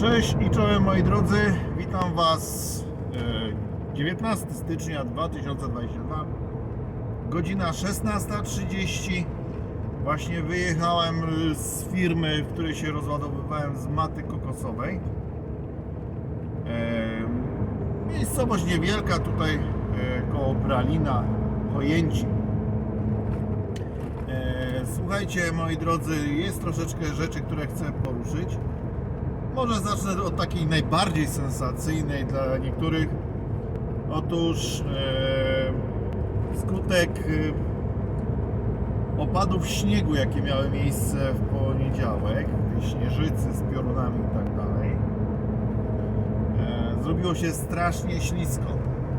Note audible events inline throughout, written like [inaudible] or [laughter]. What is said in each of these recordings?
Cześć i czołem moi drodzy, witam Was e, 19 stycznia 2022 Godzina 16.30 Właśnie wyjechałem e, z firmy, w której się rozładowywałem z maty kokosowej. E, Miejscowość niewielka tutaj e, koło Bralina, Chojęci. E, Słuchajcie moi drodzy, jest troszeczkę rzeczy, które chcę poruszyć może zacznę od takiej najbardziej sensacyjnej dla niektórych. Otóż e, skutek e, opadów śniegu, jakie miały miejsce w poniedziałek, śnieżycy z piorunami i tak dalej, e, zrobiło się strasznie ślisko.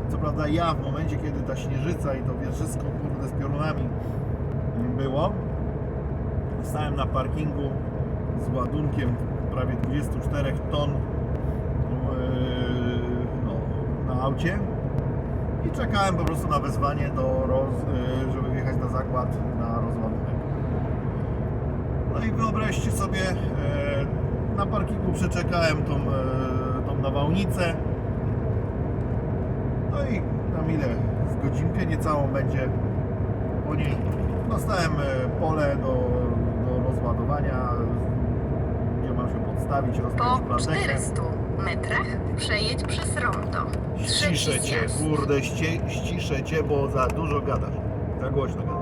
Co prawda ja w momencie, kiedy ta śnieżyca i to wszystko kurde z piorunami było, stałem na parkingu z ładunkiem prawie 24 ton yy, no, na aucie i czekałem po prostu na wezwanie do roz, yy, żeby wjechać na zakład na rozładunek. No i wyobraźcie sobie, yy, na parkingu przeczekałem tą, tą nawałnicę. No i tam ile? Z godzinkę niecałą będzie po niej. Dostałem pole do, do rozładowania, się podstawić, rozpiąć Po plandekę. 400 metrach przejedź przez rondo. Trzeci Ściszę cię, zjazd. kurde, ści, ściszę cię, bo za dużo gadasz. Za głośno gadasz.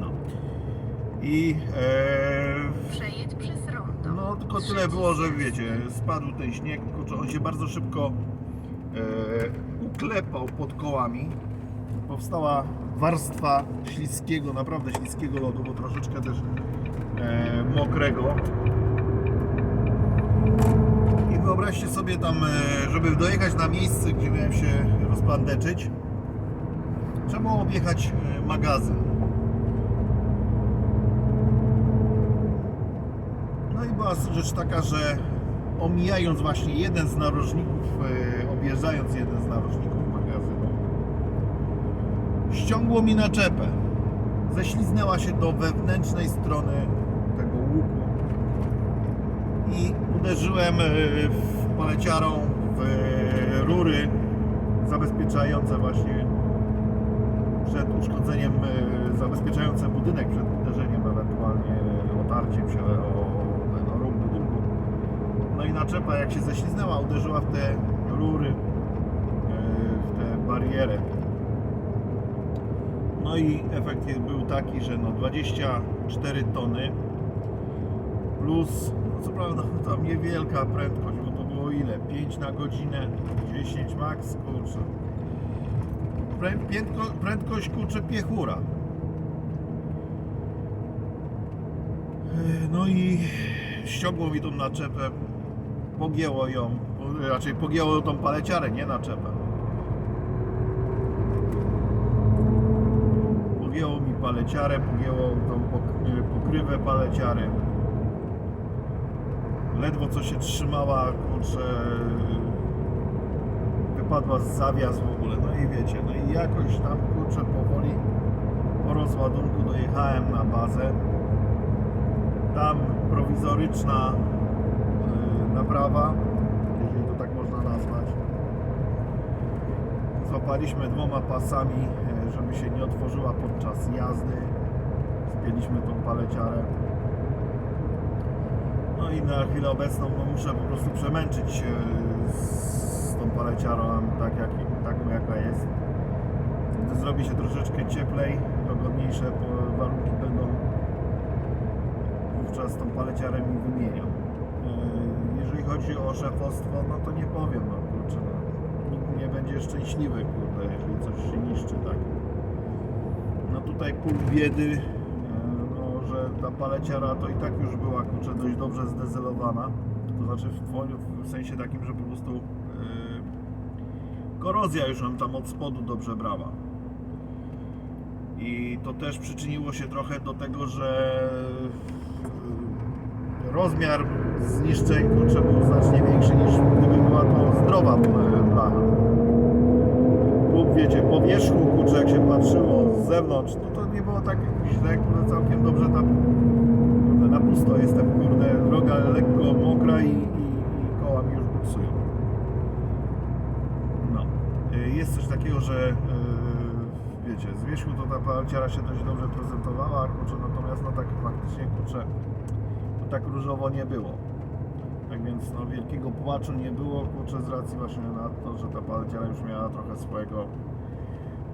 No. I e, Przejedź przez rondo. no tylko tyle Trzeci było, że zjazd. wiecie, spadł ten śnieg, kurczę, on się bardzo szybko e, uklepał pod kołami. Powstała warstwa śliskiego, naprawdę śliskiego lodu, bo troszeczkę też e, mokrego. I wyobraźcie sobie tam, e, żeby dojechać na miejsce, gdzie miałem się rozplandeczyć, trzeba było objechać e, magazyn. No i była rzecz taka, że omijając właśnie jeden z narożników, e, objeżdżając jeden z narożników ściągło mi naczepę. Ześliznęła się do wewnętrznej strony tego łuku i uderzyłem e, w paleciarą w e, rury zabezpieczające właśnie przed uszkodzeniem, e, zabezpieczające budynek przed uderzeniem, ewentualnie otarciem się o ten róg budynku. No i naczepa jak się ześliznęła, uderzyła w te rury, w tę barierę. No i efekt był taki, że no 24 tony plus, no co prawda [laughs] tam niewielka prędkość, bo to było ile? 5 na godzinę, 10 max, kurczę. Prę- Prędko, prędkość kurczę piechura. No i ściągło mi tą naczepę, pogięło ją, raczej pogięło tą paleciarę, nie naczepę. Pogięło mi paleciarę, pogięło tą pok- pokrywę paleciary. Ledwo co się trzymała, kurczę, wypadła z zawias w ogóle, no i wiecie, no i jakoś tam, kurczę, powoli po rozładunku dojechałem na bazę. Tam prowizoryczna yy, naprawa, jeżeli to tak można nazwać. Złapaliśmy dwoma pasami, yy, żeby się nie otworzyła podczas jazdy. Spięliśmy tą paleciarę. No i na chwilę obecną no, muszę po prostu przemęczyć się z tą paleciarą tak jak, taką jaka jest. Gdy zrobi się troszeczkę cieplej, dogodniejsze warunki będą, wówczas tą paleciarę mi wymienią. Yy, Jeżeli chodzi o szefostwo, no to nie powiem, no kurczę, no, będzie szczęśliwy, kurde, jeżeli coś się niszczy, tak. No tutaj pół biedy, yy, no, że ta paleciara to i tak już była, kurczę, dość dobrze zdezelowana. To znaczy w, w sensie takim, że po prostu yy, korozja już nam tam od spodu dobrze brała. I to też przyczyniło się trochę do tego, że yy, rozmiar zniszczeń kurczę, był znacznie większy niż gdyby była to zdrowa e, blacha. Bóg wiecie, po wierzchu kurczę, jak się patrzyło z zewnątrz, no to nie było tak źle, kurde, całkiem dobrze tam, kurde, na pusto jestem, kurde, droga lekko mokra i, i, i koła mi już buksują. No, Y, jest coś takiego, że yy, wiecie, z wierzchu to ta palciara się dość dobrze prezentowała, kurczę, natomiast no tak faktycznie, kurczę, tak różowo nie było. Tak więc no, wielkiego płaczu nie było, kurczę, z racji właśnie na to, że ta palciara już miała trochę swojego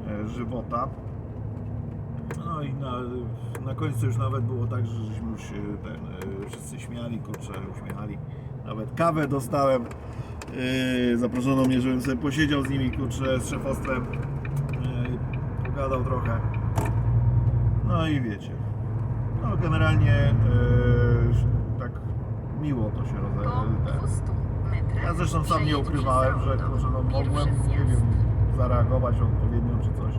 e, żywota. No i na, na końcu już nawet było tak, że żeśmy już się ten, e, wszyscy śmiali, kurczę, uśmiechali. Nawet kawę dostałem. E, zaproszono mnie, żebym sobie posiedział z nimi, kurczę, z szefostwem. E, pogadał trochę. No i wiecie. No generalnie e, miło to się rozegrało. 200 metrach Ja zresztą sam nie ukrywałem, że, że no mogłem, nie wiem, zareagować odpowiednio czy coś.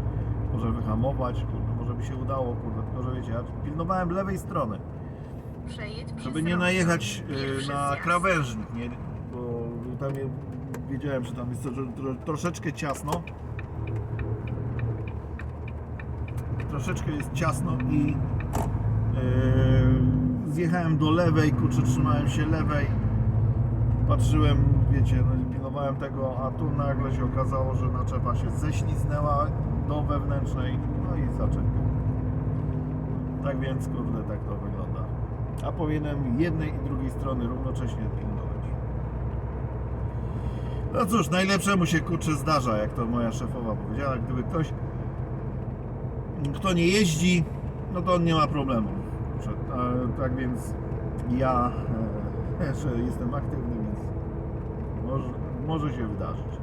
Może wyhamować, kurde, może by się udało, kurde, tylko że wiecie, ja pilnowałem lewej strony, żeby nie najechać e, na krawężnik, nie? Bo tam wiedziałem, że tam jest tro, tro, troszeczkę ciasno. Troszeczkę jest ciasno i e, zjechałem do lewej, kurczę, trzymałem się lewej patrzyłem, wiecie, no, pilnowałem tego, a tu nagle się okazało, że naczepa się ześliznęła do wewnętrznej, no i zaczepił. Tak więc, kurde, tak to wygląda. A powinienem jednej i drugiej strony równocześnie pilnować. No cóż, najlepszemu się kurczę zdarza, jak to moja szefowa powiedziała. Gdyby ktoś, kto nie jeździ, no to on nie ma problemu. Kurczę, a, tak więc ja, e, [laughs] jestem aktywny, więc może, może się wydarzyć.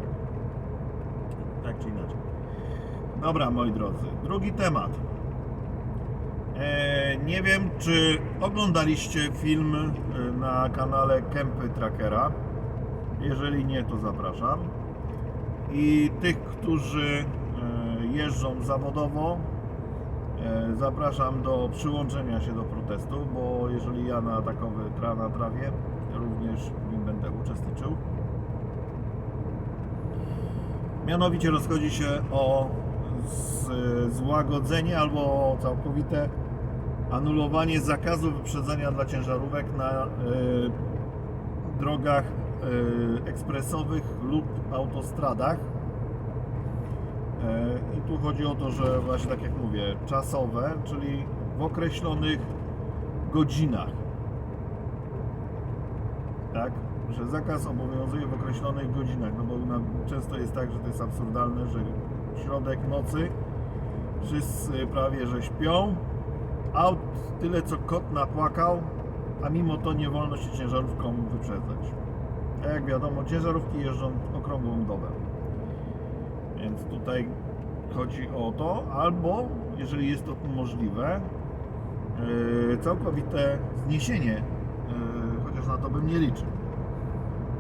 Tak czy inaczej. Dobra, moi drodzy, drugi temat. E, nie wiem, czy oglądaliście film e, na kanale Kempy Trackera. Jeżeli nie, to zapraszam. I tych, którzy e, jeżdżą zawodowo, zapraszam do przyłączenia się do protestu, bo jeżeli ja na takowy tra na trawie, również w nim będę uczestniczył. Mianowicie rozchodzi się o złagodzenie albo całkowite anulowanie zakazu wyprzedzania dla ciężarówek na y, drogach y, ekspresowych lub autostradach. Y, I tu chodzi o to, że właśnie tak jak mówię, czasowe, czyli w określonych godzinach. Tak? Że zakaz obowiązuje w określonych godzinach, no bo często jest tak, że to jest absurdalne, że środek nocy wszyscy prawie że śpią, aut tyle co kot napłakał, a mimo to nie wolno się ciężarówką wyprzedzać. A jak wiadomo, ciężarówki jeżdżą okrągłą dobę. Więc tutaj chodzi o to, albo jeżeli jest to możliwe, yy, całkowite zniesienie, yy, chociaż na to bym nie liczył.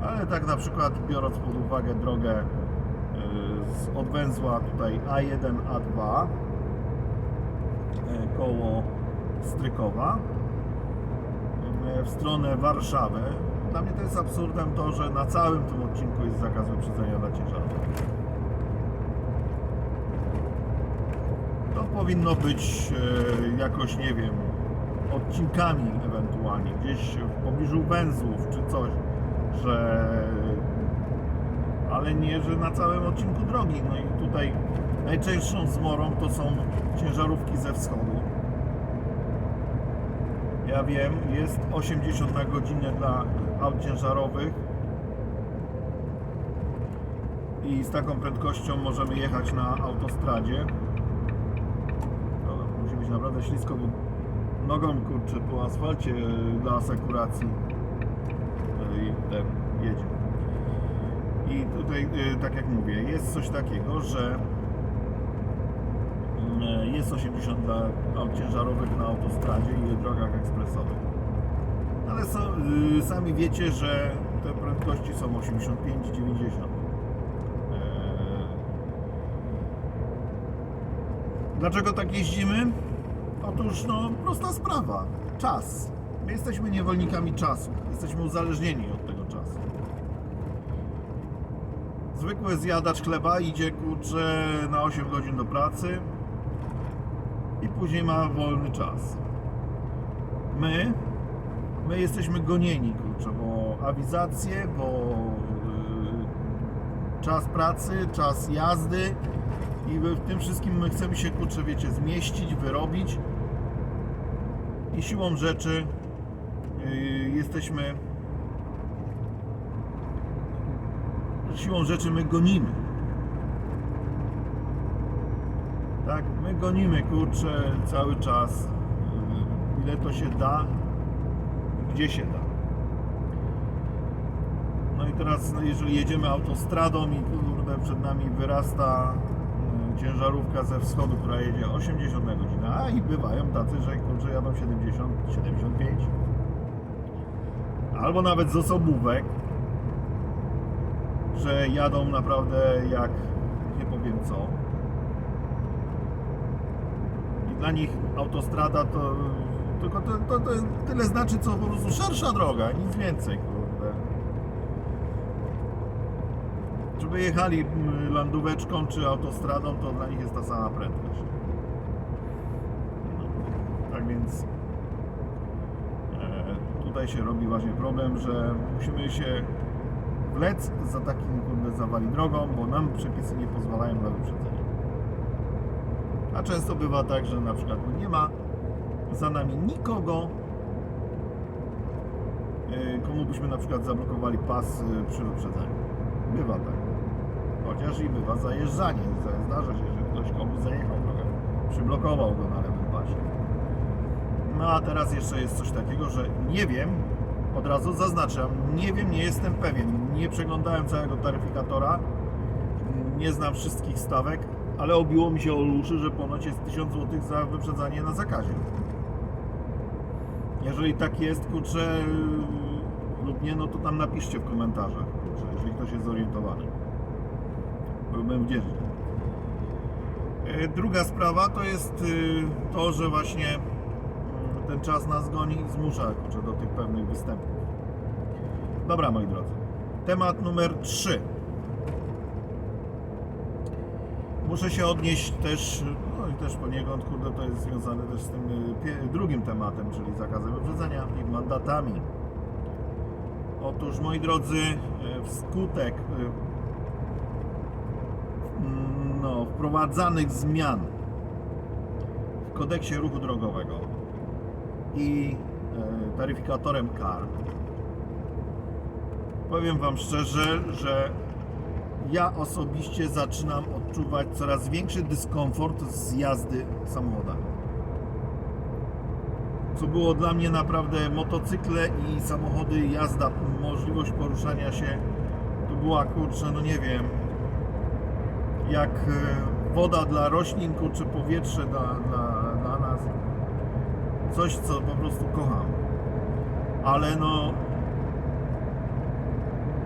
Ale tak na przykład biorąc pod uwagę drogę yy, z od węzła tutaj A1, A2 yy, koło Strykowa w stronę Warszawy. Dla mnie to jest absurdem to, że na całym tym odcinku jest zakaz wyprzedzenia dla ciężarówek. To powinno być e, jakoś, nie wiem, odcinkami ewentualnie, gdzieś w pobliżu węzłów czy coś, że ale nie, że na całym odcinku drogi. No i tutaj najczęstszą zmorą to są ciężarówki ze wschodu. Ja wiem, jest 80 na godzinę dla aut ciężarowych i z taką prędkością możemy jechać na autostradzie. Naprawdę ślisko, nogą kurczę po asfalcie e, dla asekuracji e, i ten jedzie. I tutaj, e, tak jak mówię, jest coś takiego, że mm, e, jest 80 dla aut ciężarowych na autostradzie i drogach ekspresowych. Ale są, y, sami wiecie, że te prędkości są 85-90. Eee, Dlaczego tak jeździmy? Otóż, no, prosta sprawa. Czas. My jesteśmy niewolnikami czasu. Jesteśmy uzależnieni od tego czasu. zwykły zjadacz chleba idzie kurczę na 8 godzin do pracy i później ma wolny czas. My, my jesteśmy gonieni kurczę, bo awizacje, bo yy, czas pracy, czas jazdy i w tym wszystkim my chcemy się kurczę, wiecie, zmieścić, wyrobić i siłą rzeczy yy, jesteśmy siłą rzeczy my gonimy. Tak, my gonimy, kurczę, cały czas. Yy, Ile to się da, gdzie się da. No i teraz, no jeżeli jedziemy autostradą i kurde, przed nami wyrasta ciężarówka ze wschodu, która jedzie 80 na godzinę, a i bywają tacy, że kurczę jadą 70, 75. Albo nawet z osobówek, że jadą naprawdę jak nie powiem co. I dla nich autostrada to tylko to, to, to tyle znaczy, co po prostu szersza droga, nic więcej, kurde. Żeby jechali mm, landóweczką czy autostradą, to dla nich jest ta sama prędkość. No, tak więc e, tutaj się robi właśnie problem, że musimy się wlec za takim kurde zawali drogą, bo nam przepisy nie pozwalają na wyprzedzenie. A często bywa tak, że na przykład nie ma za nami nikogo, yy, komu byśmy na przykład zablokowali pas yy, przy wyprzedzeniu. Bywa tak. Chociaż i bywa zajeżdżanie. Za- Zdarza się, że ktoś komuś zajechał drogę, przyblokował go na lewym pasie. No a teraz jeszcze jest coś takiego, że nie wiem, od razu zaznaczam, nie wiem, nie jestem pewien. Nie przeglądałem całego taryfikatora, nie znam wszystkich stawek, ale obiło mi się o uszy, że ponoć jest 1000 zł za wyprzedzanie na zakazie. Jeżeli tak jest, kurczę, lub nie, no to tam napiszcie w komentarzach, kurczę, jeżeli ktoś jest zorientowany. Wdzięczny. E, Druga sprawa to jest y, to, że właśnie mm, ten czas nas goni i zmusza do tych pewnych występów. Dobra, moi drodzy. Temat numer 3. Muszę się odnieść też, no i też poniekąd, kurde, to jest związane też z tym y, drugim tematem, czyli zakazem wyprzedzenia i mandatami. Otóż, moi drodzy, y, wskutek no, wprowadzanych zmian w kodeksie ruchu drogowego i e, taryfikatorem kar. Powiem Wam szczerze, że ja osobiście zaczynam odczuwać coraz większy dyskomfort z jazdy samochodami. Co było dla mnie naprawdę motocykle i samochody, jazda, możliwość poruszania się, to była kurczę, no nie wiem, jak e, woda dla roślin, kurczę, powietrze dla, dla, dla nas. Coś, co po prostu kocham. Ale no,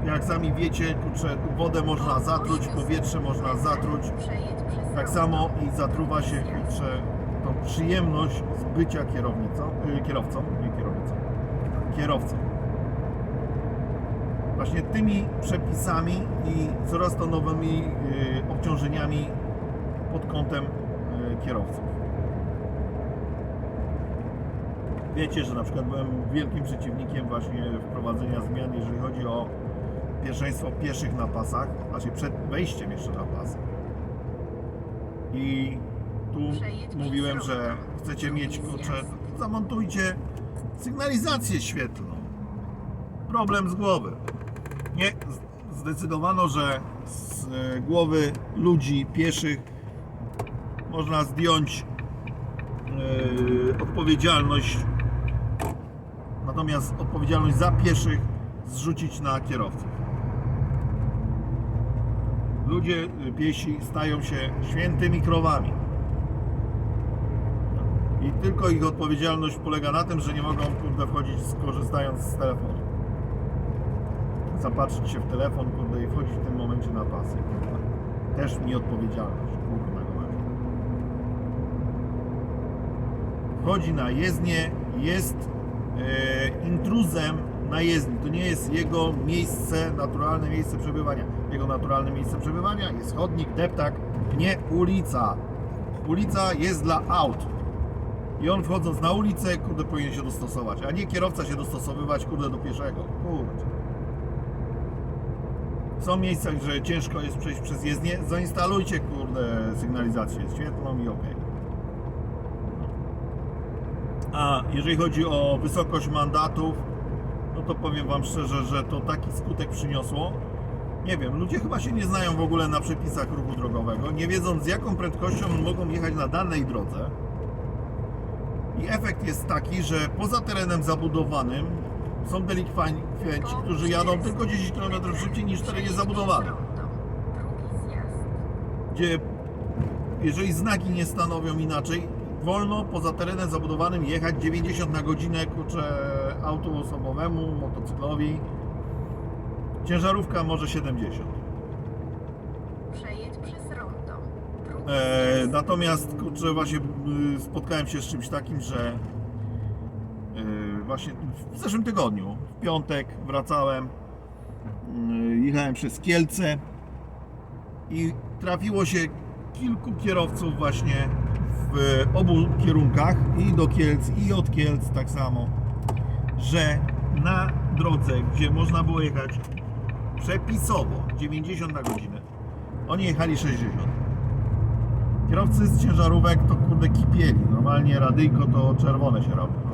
jak sami wiecie, kurczę, wodę można zatruć, powietrze można zatruć. Tak samo i zatruwa się, kurczę, tą przyjemność z bycia kierownicą, y, kierowcą, nie kierownicą, kierowcą. Właśnie tymi przepisami i coraz to nowymi y, obciążeniami pod kątem y, kierowców. Wiecie, że na przykład byłem wielkim przeciwnikiem właśnie wprowadzenia zmian, jeżeli chodzi o pierwszeństwo pieszych na pasach, znaczy przed wejściem jeszcze na pasy. I tu mówiłem, że chcecie mieć, kurczę, zamontujcie sygnalizację świetlną. Problem z głowy. Nie, zdecydowano, że z e, głowy ludzi pieszych można zdjąć e, odpowiedzialność, natomiast odpowiedzialność za pieszych zrzucić na kierowców. Ludzie y, piesi stają się świętymi krowami. I tylko ich odpowiedzialność polega na tym, że nie mogą kurde wchodzić skorzystając z telefonu. Zapatrzyć się w telefon kurde, i wchodzić w tym momencie na pasy. Też mi odpowiedzialność. Kurde, na gołębie. Wchodzi na jezdnię, jest e, intruzem na jezdni. To nie jest jego miejsce, naturalne miejsce przebywania. jego naturalnym miejscem przebywania jest chodnik, deptak, nie ulica. Ulica jest dla aut. I on wchodząc na ulicę, kurde, powinien się dostosować, a nie kierowca się dostosowywać, kurde, do pieszego. Kurde. Są miejsca, że ciężko jest przejść przez jezdnię, zainstalujcie, kurde, sygnalizację świetlną i ok. A jeżeli chodzi o wysokość mandatów, no to powiem Wam szczerze, że to taki skutek przyniosło. Nie wiem, ludzie chyba się nie znają w ogóle na przepisach ruchu drogowego, nie wiedzą z jaką prędkością mogą jechać na danej drodze. I efekt jest taki, że poza terenem zabudowanym są delikwenci, którzy jadą tylko 10 km szybciej niż rondo. Drugi zjazd. Gdzie jeżeli znaki nie stanowią inaczej, wolno poza terenem zabudowanym jechać 90 na godzinę kurczę autu osobowemu, motocyklowi. Ciężarówka może 70. Przejedź przez rondo. E, natomiast kurczę, właśnie y, spotkałem się z czymś takim, że y, właśnie w zeszłym tygodniu, w piątek wracałem, y, jechałem przez Kielce i trafiło się kilku kierowców właśnie w obu kierunkach i do Kielc i od Kielc tak samo, że na drodze, gdzie można było jechać przepisowo 90 na godzinę, oni jechali 60. Kierowcy z ciężarówek to kurde kipieli. Normalnie radyjko to czerwone się rob- robiło.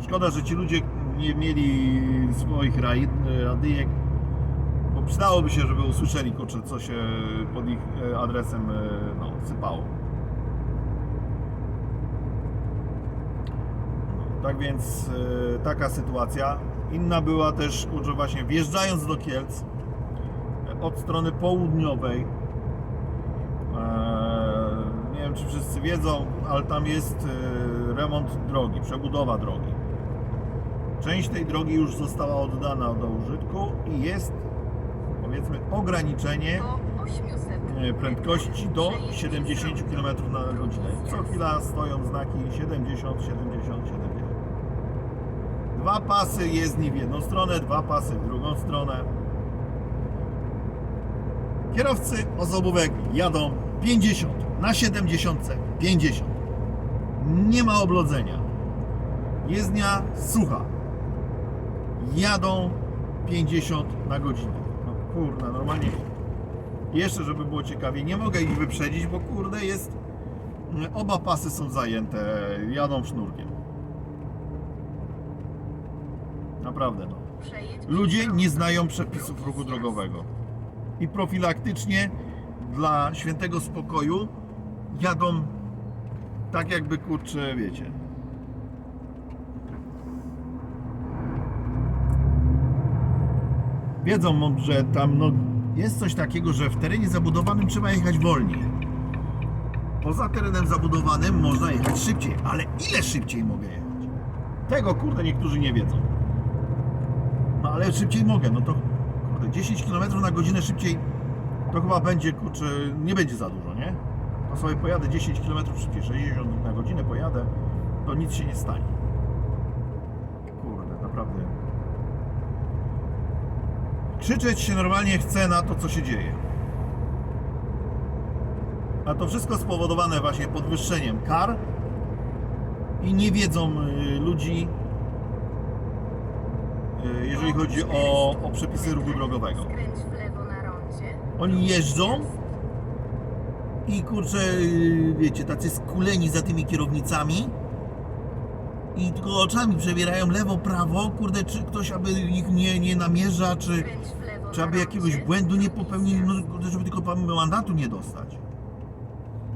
Szkoda, że ci ludzie nie mieli swoich raj- radyjek, bo przydałoby się, żeby usłyszeli kurczę, co się pod ich e, adresem e, no, sypało. Tak więc e, taka sytuacja. Inna była też, kurczę, właśnie wjeżdżając do Kielc od strony południowej nie wiem czy wszyscy wiedzą, ale tam jest remont drogi, przebudowa drogi. Część tej drogi już została oddana do użytku i jest powiedzmy ograniczenie Po 800 e, prędkości do Przejedź 70 przez km na godzinę. Co chwila stoją znaki 70, 70, 70. Dwa pasy jezdni w jedną stronę, dwa pasy w drugą stronę. Kierowcy osobówek jadą 50 na 70, 50. Nie ma oblodzenia. Jezdnia sucha. Jadą 50 na godzinę. No kurde, normalnie. Jeszcze, żeby było ciekawie, nie mogę ich wyprzedzić, bo kurde jest. Oba pasy są zajęte, jadą sznurkiem. Naprawdę, no. Ludzie nie znają przepisów ruchu drogowego. I profilaktycznie dla świętego spokoju jadą tak jakby kurczę, wiecie. Wiedzą, że tam no, jest coś takiego, że w terenie zabudowanym trzeba jechać wolniej. Poza terenem zabudowanym można jechać szybciej, ale ile szybciej mogę jechać? Tego kurde niektórzy nie wiedzą. No ale szybciej mogę, no to kurde, 10 km na godzinę szybciej to chyba będzie, kurczę, nie będzie za dużo, nie? To sobie pojadę 10 km szybciej, 60 na godzinę pojadę, to nic się nie stanie. Kurde, naprawdę. Krzyczeć się normalnie chce na to, co się dzieje. A to wszystko spowodowane właśnie podwyższeniem kar i niewiedzą y, ludzi, y, jeżeli chodzi o, o przepisy ruchu drogowego. Oni jeżdżą i kurczę, yy, wiecie, tacy skuleni za tymi kierownicami i tylko oczami przebierają lewo, prawo, kurde, czy ktoś aby ich nie, nie namierza, czy, czy aby jakiegoś błędu nie popełnili, no, kurde, żeby tylko mandatu nie dostać.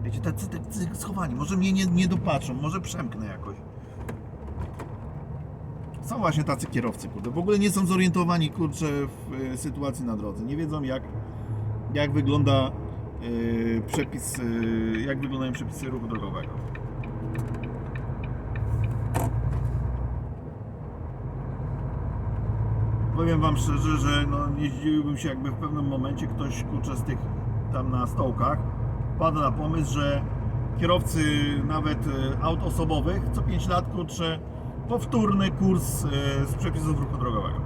Wiecie, tacy, tacy schowani, może mnie nie, nie dopatrzą, może przemknę jakoś. Są właśnie tacy kierowcy, kurde, w ogóle nie są zorientowani, kurczę, w y, sytuacji na drodze. Nie wiedzą jak, jak wygląda y, przepis, y, jak wyglądają przepisy ruchu drogowego. Powiem Wam szczerze, że no, nie zdziwiłbym się, jakby w pewnym momencie ktoś kurczę z tych tam na stołkach wpadł na pomysł, że kierowcy nawet y, aut osobowych co 5 lat kurczę powtórny kurs y, z przepisów ruchu drogowego.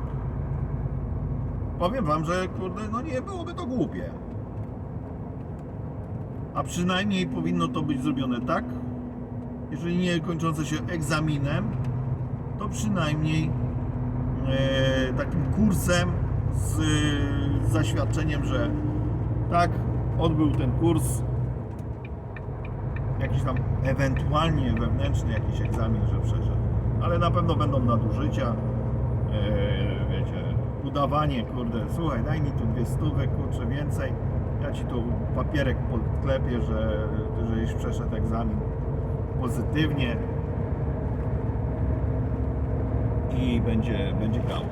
powiem wam, że kurde, no nie byłoby to głupie. A przynajmniej powinno to być zrobione tak, jeżeli nie kończące się egzaminem, to przynajmniej e, takim kursem z e, zaświadczeniem, że tak, odbył ten kurs, jakiś tam ewentualnie wewnętrzny jakiś egzamin, że przeszedł. Ale na pewno będą nadużycia, e, wiecie, udawanie, kurde, słuchaj, daj mi tu dwie stówy, kurczę, więcej, ja ci tu papierek podklepię, że, żeś przeszedł egzamin. Pozytywnie i będzie, będzie gał.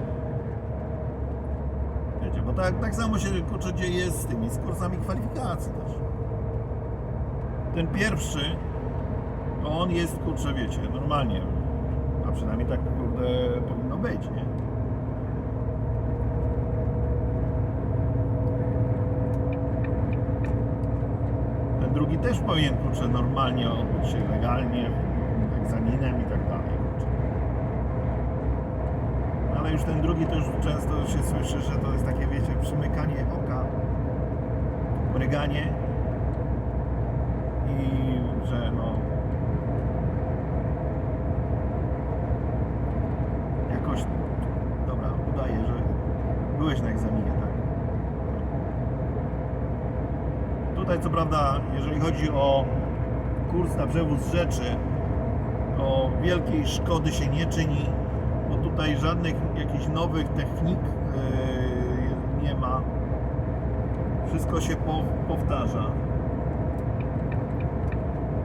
Wiecie, bo tak, tak samo się kurczę dzieje z tymi z kursami kwalifikacji też. Ten pierwszy, to on jest kurczę, wiecie, normalnie, a przynajmniej tak kurde powinno być, nie? Ten drugi też powinien kurczę normalnie odbyć się legalnie, egzaminem i tak dalej. Ale już ten drugi to już często się słyszy, że to jest takie, wiecie, przymykanie oka, mryganie i że no jakoś dobra, udaje, że byłeś na egzaminie, tak? Tutaj co prawda, jeżeli chodzi o kurs na przewóz rzeczy, to wielkiej szkody się nie czyni, tutaj żadnych jakichś nowych technik yy, nie ma. Wszystko się po, powtarza.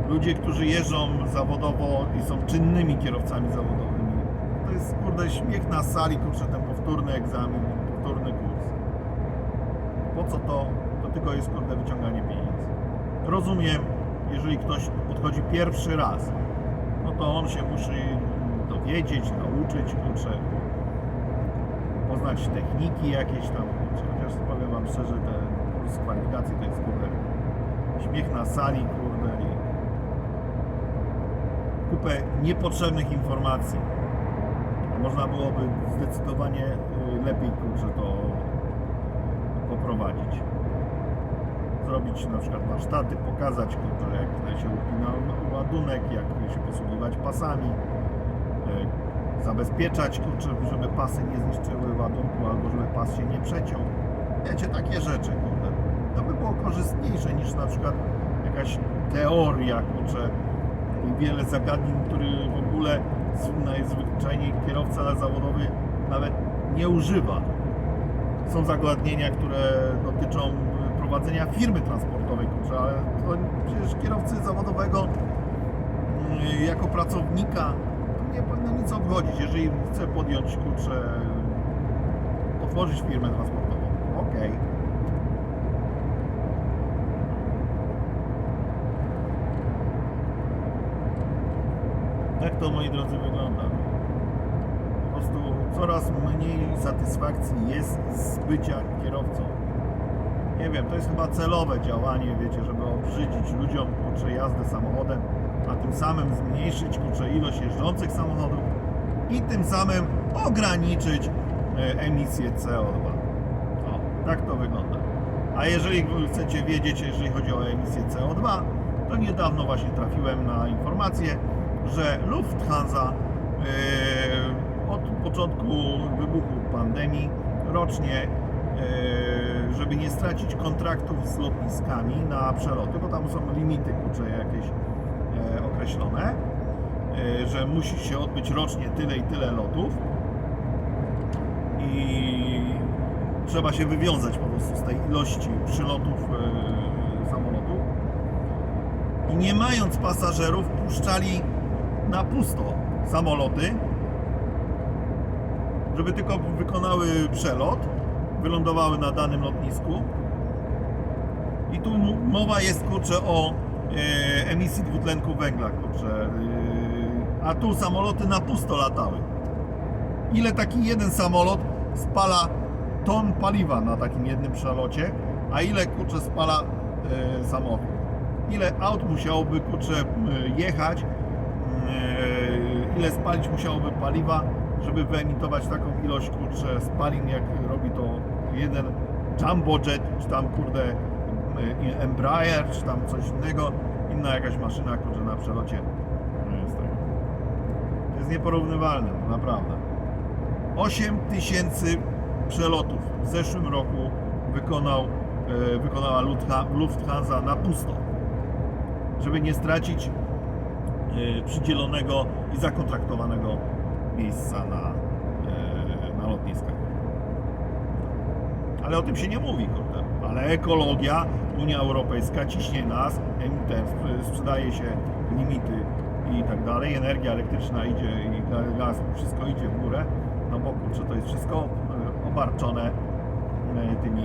Ludzie, którzy jeżdżą zawodowo i są czynnymi kierowcami zawodowymi, to jest kurde śmiech na sali, kurczę, ten powtórny egzamin, powtórny kurs. Po co to? To tylko jest kurde wyciąganie pieniędzy. Rozumiem, jeżeli ktoś podchodzi pierwszy raz, no to on się musi dowiedzieć, nauczyć, kurczę, poznać techniki jakieś tam, chociaż powiem Wam szczerze, ten kurs kwalifikacji to jest kurde śmiech na sali, kurde i kupę niepotrzebnych informacji. Można byłoby zdecydowanie y, lepiej, kurczę, to poprowadzić. Zrobić na przykład warsztaty, pokazać, jak się upina ładunek, jak się posługiwać pasami, zabezpieczać, kurczę, żeby pasy nie zniszczyły ładunku, albo żeby pas się nie przeciął. Wiecie, takie rzeczy, kurde. To by było korzystniejsze niż na przykład jakaś teoria, kurczę, wiele zagadnień, które w ogóle najzwyczajniej kierowca zawodowy nawet nie używa. Są zagadnienia, które dotyczą prowadzenia firmy transportowej, kurczę, ale to przecież kierowcy zawodowego mm, jako pracownika nie powinno nic obchodzić, jeżeli chce podjąć, kurczę, otworzyć firmę transportową. Okej. Tak to, moi drodzy, wygląda. Po prostu coraz mniej satysfakcji jest z bycia kierowcą. Nie wiem, to jest chyba celowe działanie, wiecie, żeby obrzydzić ludziom kurczę jazdę samochodem, a tym samym zmniejszyć kurczę ilość jeżdżących samochodów i tym samym ograniczyć e, emisję CO2. O, tak to wygląda. A jeżeli chcecie wiedzieć, jeżeli chodzi o emisję CO2, to niedawno właśnie trafiłem na informację, że Lufthansa e, od początku wybuchu pandemii rocznie, e, żeby nie stracić kontraktów z lotniskami na przeloty, bo tam są limity kurczę jakieś określone, e, że musi się odbyć rocznie tyle i tyle lotów i trzeba się wywiązać po prostu z tej ilości przylotów e, samolotów i nie mając pasażerów puszczali na pusto samoloty, żeby tylko wykonały przelot, wylądowały na danym lotnisku. I tu mowa jest kurczę o e, emisji dwutlenku węgla, kurczę. E, a tu samoloty na pusto latały. Ile taki jeden samolot spala ton paliwa na takim jednym przelocie, a ile kurczę spala e, samochód? Ile aut musiałoby kurczę jechać, e, ile spalić musiałoby paliwa, żeby wyemitować taką ilość kurczę spalin, jak robi to jeden jumbo jet, czy tam kurde Embraer, czy tam coś innego, inna jakaś maszyna, kurde na przelocie. No jest tak. To jest nieporównywalne, naprawdę. 8 tysięcy przelotów w zeszłym roku wykonał, e, wykonała Luftha- Lufthansa na pusto, żeby nie stracić e, przydzielonego i zakontraktowanego miejsca na, e, na lotniskach. Ale o tym się nie mówi. Ale ekologia, Unia Europejska ciśnie nas, ten, sp- sprzedaje się limity i tak dalej, energia elektryczna idzie i ga- gaz, wszystko idzie w górę, no bo kurczę, to jest wszystko e, obarczone e, tymi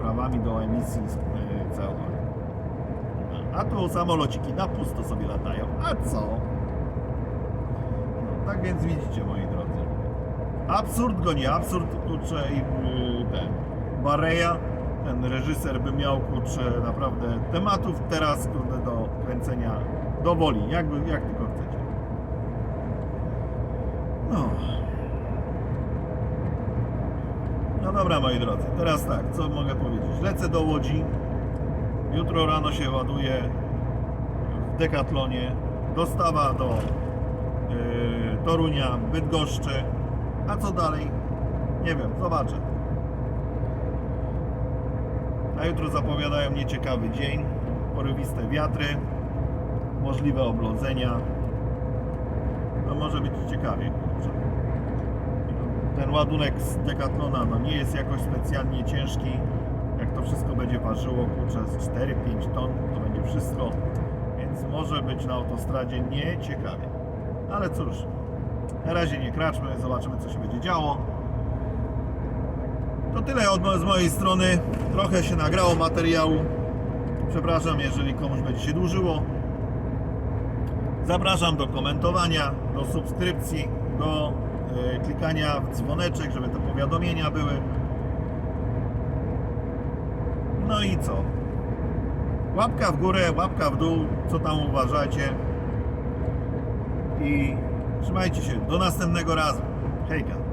prawami do emisji e, CO2. A tu samolociki na pusto sobie latają. A co? No, tak więc widzicie, moi drodzy. Absurd go nie absurd, kurczę, i yy, ten Bareja, ten reżyser by miał, kurczę, naprawdę tematów teraz, kurde, do kręcenia do woli, jakby, jak tylko chcecie. No. No dobra, moi drodzy, teraz tak, co mogę powiedzieć? Lecę do Łodzi, jutro rano się ładuję w Decathlonie, dostawa do yy, Torunia, Bydgoszczy, a co dalej? Nie wiem, zobaczę. Na jutro zapowiadają nieciekawy dzień, porywiste wiatry, możliwe oblodzenia. No może być ciekawie. Ten ładunek z Decathlona no nie jest jakoś specjalnie ciężki. Jak to wszystko będzie ważyło, kurczę, z 4-5 ton, to będzie wszystko. Więc może być na autostradzie nieciekawie. Ale cóż, na razie nie kraczmy, zobaczymy co się będzie działo. To tyle od, z mojej strony. Trochę się nagrało materiału. Przepraszam, jeżeli komuś będzie się dłużyło. Zapraszam do komentowania, do subskrypcji, do e, klikania w dzwoneczek, żeby te powiadomienia były. No i co? Łapka w górę, łapka w dół, co tam uważacie. I trzymajcie się. Do następnego razu. Hejka.